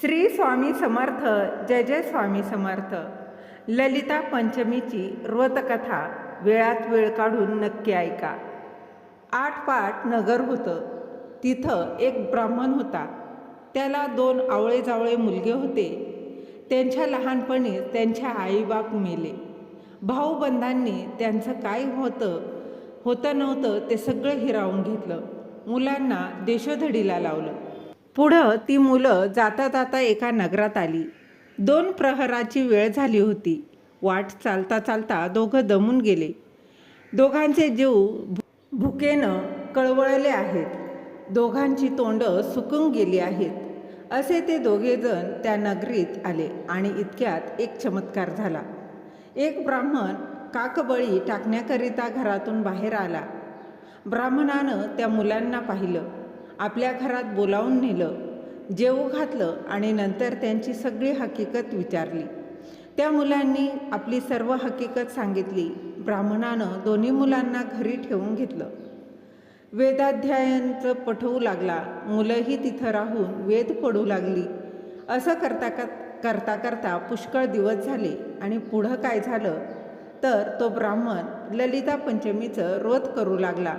श्री स्वामी समर्थ जय जय स्वामी समर्थ. ललिता पंचमीची व्रतकथा वेळात वेळ काढून नक्की ऐका. आठ पाट नगर होतं. तिथं एक ब्राह्मण होता. त्याला दोन आवळे जावळे मुलगे होते. त्यांच्या लहानपणी त्यांच्या आईबाप मेले. भाऊबंधांनी त्यांचं काय होतं होतं नव्हतं ते सगळं हिरावून घेतलं. मुलांना देशोधडीला लावलं. पुढं ती मुलं जाता जाता एका नगरात आली. दोन प्रहराची वेळ झाली होती. वाट चालता चालता दोघं दमून गेले. दोघांचे जीव भुकेनं कळवळले आहेत. दोघांची तोंडं सुकून गेली आहेत. असे ते दोघेजण त्या नगरीत आले आणि इतक्यात एक चमत्कार झाला. एक ब्राह्मण काकबळी टाकण्याकरिता घरातून बाहेर आला. ब्राह्मणानं त्या मुलांना पाहिलं. आपल्या घरात बोलावून नेलं जेवू घातलं आणि नंतर त्यांची सगळी हकीकत विचारली. त्या मुलांनी आपली सर्व हकीकत सांगितली. ब्राह्मणानं दोन्ही मुलांना घरी ठेवून घेतलं. वेदाध्यायांचं पठवू लागला. मुलंही तिथं राहून वेद पडू लागली. असं करता कर करता करता पुष्कळ दिवस झाले आणि पुढं काय झालं? तर तो ब्राह्मण ललिता पंचमीचं व्रत करू लागला.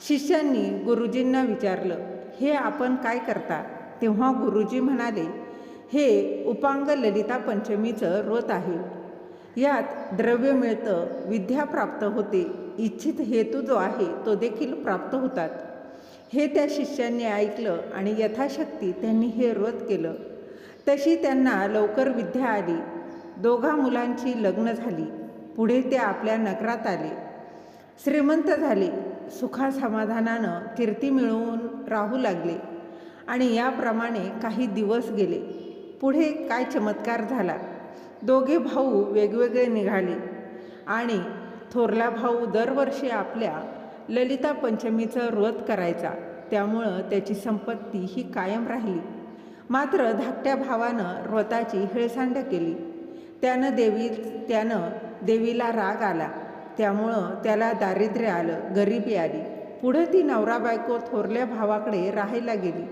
शिष्यांनी गुरुजींना विचारलं हे आपण काय करता? तेव्हा गुरुजी म्हणाले हे उपांग ललिता पंचमीचं व्रत आहे. यात द्रव्य मिळतं विद्या प्राप्त होते. इच्छित हेतू जो आहे तो देखील प्राप्त होतात. हे त्या शिष्यांनी ऐकलं आणि यथाशक्ती त्यांनी हे व्रत केलं. तशी त्यांना लवकर विद्या आली. दोघा मुलांची लग्न झाली. पुढे ते आपल्या नगरात आले. श्रीमंत झाले. सुखासमाधानानं कीर्ती मिळवून राहू लागले. आणि याप्रमाणे काही दिवस गेले. पुढे काय चमत्कार झाला? दोघे भाऊ वेगवेगळे निघाले. आणि थोरला भाऊ दरवर्षी आपल्या ललिता पंचमीचं व्रत करायचा. त्यामुळं त्याची संपत्ती ही कायम राहिली. मात्र धाकट्या भावानं व्रताची हेळसांड केली. त्यानं देवी त्यानं देवीला राग आला. त्यामुळं त्याला दारिद्र्य आलं गरिबी आली. पुढं ती नवरा बायको थोरल्या भावाकडे राहायला गेली.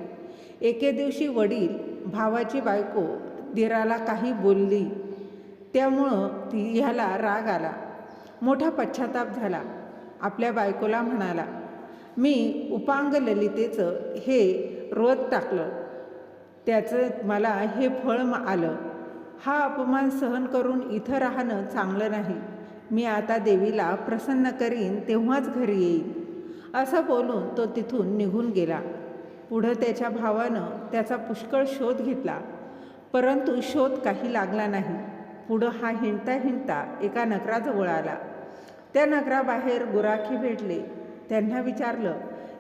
एके दिवशी वडील भावाची बायको दिराला काही बोलली. त्यामुळं ती ह्याला राग आला. मोठा पश्चाताप झाला. आपल्या बायकोला म्हणाला मी उपांग ललितेचं हे रोज टाकलं. त्याचं मला हे फळ म- आलं. हा अपमान सहन करून इथं राहणं चांगलं नाही. मी आता देवीला प्रसन्न करीन तेव्हाच घरी येईन. असं बोलून तो तिथून निघून गेला. पुढं त्याच्या भावानं त्याचा पुष्कळ शोध घेतला. परंतु शोध काही लागला नाही. पुढं हा हिंडता हिंडता एका नगराजवळ आला. त्या नगराबाहेर गुराखी भेटले. त्यांना विचारलं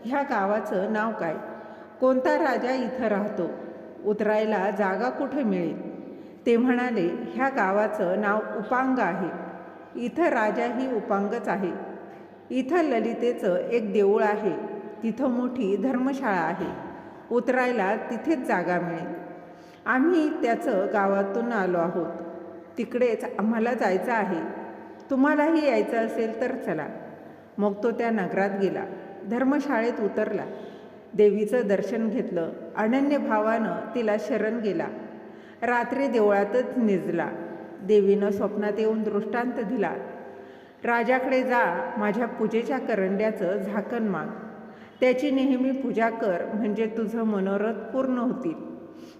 ह्या गावाचं नाव काय? कोणता राजा इथं राहतो? उतरायला जागा कुठे मिळेल? ते म्हणाले ह्या गावाचं नाव उपांग आहे. इथं राजाही उपांगच आहे. इथं ललितेचं एक देऊळ आहे. तिथं मोठी धर्मशाळा आहे. उतरायला तिथेच जागा मिळेल. आम्ही त्याचं गावातून आलो आहोत. तिकडेच आम्हाला जायचं आहे. तुम्हालाही यायचं असेल तर चला. मग तो त्या नगरात गेला. धर्मशाळेत उतरला. देवीचं दर्शन घेतलं. अनन्य भावानं तिला शरण गेला. रात्री देवळातच निजला. देवीनं स्वप्नात येऊन दृष्टांत दिला. राजाकडे जा माझ्या पूजेच्या करंड्याचं झाकण माग. त्याची नेहमी पूजा कर म्हणजे तुझं मनोरथ पूर्ण होतील.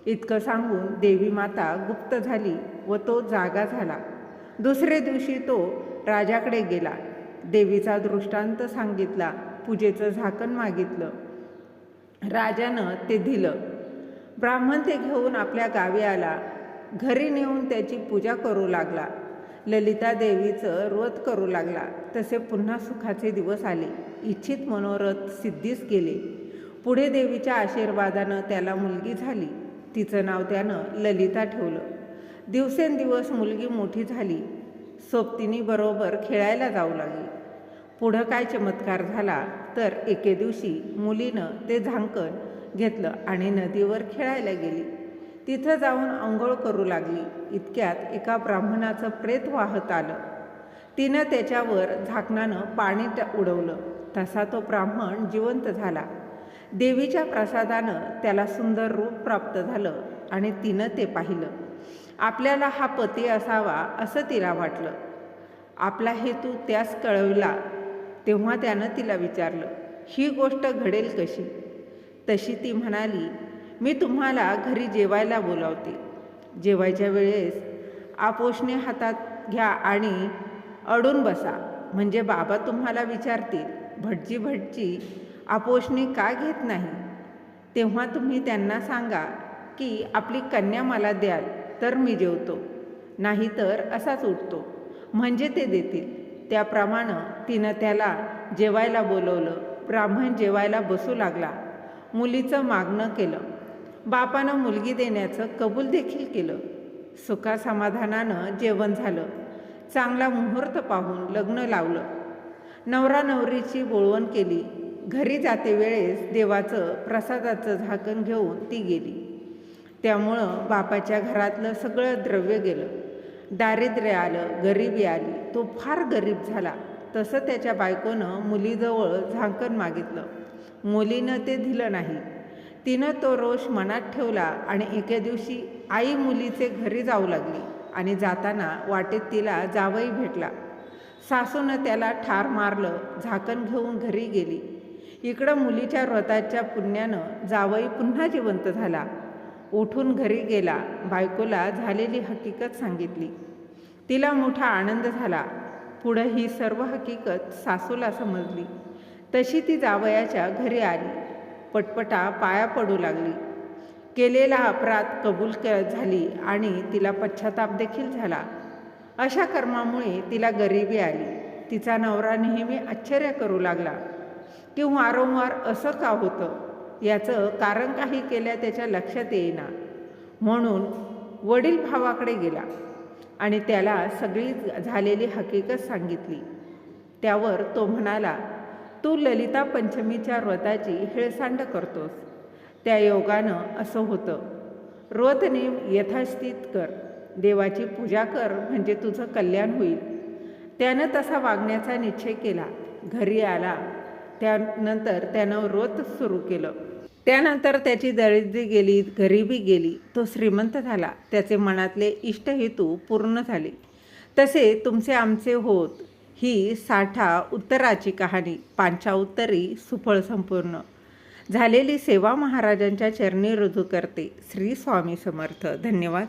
इतकं सांगून देवी माता गुप्त झाली व तो जागा झाला. दुसरे दिवशी तो राजाकडे गेला. देवीचा दृष्टांत सांगितला पूजेचं झाकण मागितलं. राजानं ते दिलं. ब्राह्मण ते घेऊन आपल्या गावी आला. घरी नेऊन त्याची पूजा करू लागला. ललिता देवीचं व्रत करू लागला. तसे पुन्हा सुखाचे दिवस आले. इच्छित मनोरथ सिद्धीस गेले. पुढे देवीच्या आशीर्वादानं त्याला मुलगी झाली. तिचं नाव त्यानं ललिता ठेवलं. दिवसेंदिवस मुलगी मोठी झाली. सोबतीनीबरोबर खेळायला जाऊ लागली. पुढं काय चमत्कार झाला तर एके दिवशी मुलीनं ते झांकण घेतलं आणि नदीवर खेळायला गेली. तिथं जाऊन आंघोळ करू लागली. इतक्यात एका ब्राह्मणाचं प्रेत वाहत आलं. तिनं त्याच्यावर झाकणानं पाणी उडवलं. तसा तो ब्राह्मण जिवंत झाला. देवीच्या प्रसादानं त्याला सुंदर रूप प्राप्त झालं आणि तिनं ते पाहिलं. आपल्याला हा पती असावा असं तिला वाटलं. आपला हेतू त्यास कळवला तेव्हा त्यानं तिला विचारलं ही गोष्ट घडेल कशी? तशी ती म्हणाली मी तुम्हाला घरी जेवायला बोलावते. जेवायच्या वेळेस आपोषणे हातात घ्या आणि अडून बसा. म्हणजे बाबा तुम्हाला विचारतील भटजी भटजी आपोषणे का घेत नाही? तेव्हा तुम्ही त्यांना सांगा की आपली कन्या मला द्याल तर मी जेवतो. नाहीतर असाच उठतो. म्हणजे ते देतील. त्याप्रमाणे तिनं त्याला जेवायला बोलवलं. ब्राह्मण जेवायला बसू लागला. मुलीचं मागणं केलं. बापानं मुलगी देण्याचं कबूल देखील केलं. सुखासमाधानानं जेवण झालं. चांगला मुहूर्त पाहून लग्न लावलं. नवरा नवरीची बोळवण केली. घरी जाते वेळेस देवाचं प्रसादाचं झाकण घेऊन ती गेली. त्यामुळं बापाच्या घरातलं सगळं द्रव्य गेलं. दारिद्र्य आलं गरिबी आली. तो फार गरीब झाला. तसं त्याच्या बायकोनं मुलीजवळ झाकण मागितलं. मुलीनं ते दिलं नाही. तिनं तो रोष मनात ठेवला आणि एके दिवशी आई मुलीचे घरी जाऊ लागली आणि जाताना वाटेत तिला जावई भेटला. सासूनं त्याला ठार मारलं झाकण घेऊन घरी गेली. इकडं मुलीच्या व्रताच्या पुण्यानं जावई पुन्हा जिवंत झाला. उठून घरी गेला बायकोला झालेली हकीकत सांगितली. तिला मोठा आनंद झाला. पुढं ही सर्व हकीकत सासूला समजली. तशी ती जावयाच्या घरी आली. पटपटा पाया पडू लागली. केलेला अपराध कबूल क झाली आणि तिला पश्चाताप देखील झाला. अशा कर्मामुळे तिला गरिबी आली. तिचा नवरा नेहमी आश्चर्य करू लागला. की वारंवार असं का होतं? याचं कारण काही केल्या त्याच्या लक्षात येईना. म्हणून वडील भावाकडे गेला आणि त्याला सगळी झालेली हकीकत सांगितली. त्यावर तो म्हणाला तू ललिता पंचमीच्या व्रताची हेळसांड करतोस. त्या योगानं असं होतं व्रतनेम यथास्थित कर. देवाची पूजा कर म्हणजे तुझं कल्याण होईल. त्यानं तसा वागण्याचा निश्चय केला. घरी आला. त्यानंतर त्यानं व्रत सुरू केलं. त्यानंतर त्याची दरिद्री गेली गरिबी गेली. तो श्रीमंत झाला. त्याचे मनातले इष्टहेतू पूर्ण झाले. तसे तुमचे आमचे होत. ही साठा उत्तराची कहाणी पांचा उत्तरी सुफळ संपूर्ण. झालेली सेवा महाराजांच्या चरणी रुजू करते श्री स्वामी समर्थ. धन्यवाद.